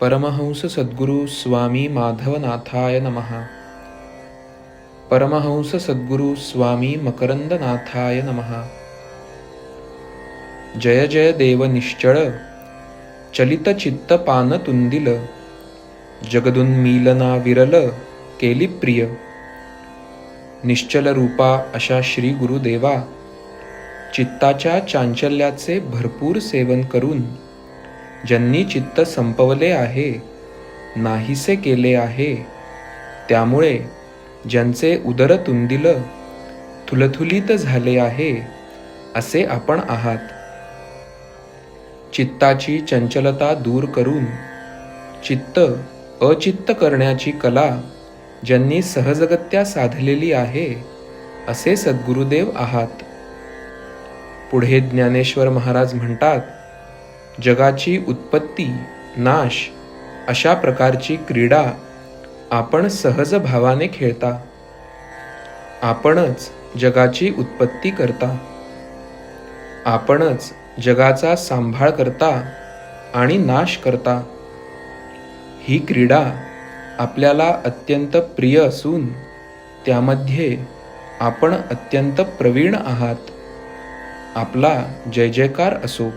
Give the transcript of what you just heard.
परमहंस सद्गुरु स्वामी माधवनाथाय नमः. परमहंस सद्गुरु स्वामी मकरंदनाथाय नमः. जय जय देव निश्चळ चलित चित्त पान तुंदिल जगदुन्मीलना विरल केली प्रिय. निश्चल रूपा अशा श्री गुरुदेवा चित्ताच्या चांचल्याचे भरपूर सेवन करून ज्यांनी चित्त संपवले आहे नाहीसे केले आहे. त्यामुळे ज्यांचे उदर तुंदिल थुलथुलीत झाले आहे असे आपण आहात. चित्ताची चंचलता दूर करून चित्त अचित्त करण्याची कला ज्यांनी सहजगत्या साधलेली आहे असे सद्गुरुदेव आहात. पुढे ज्ञानेश्वर महाराज म्हणतात जगाची उत्पत्ती नाश अशा प्रकारची क्रीडा आपण सहज भावाने खेळता. आपणच जगाची उत्पत्ती करता. आपणच जगाचा सांभाळ करता आणि नाश करता. ही क्रीडा आपल्याला अत्यंत प्रिय असून त्यामध्ये आपण अत्यंत प्रवीण आहात. आपला जय जयकार असो.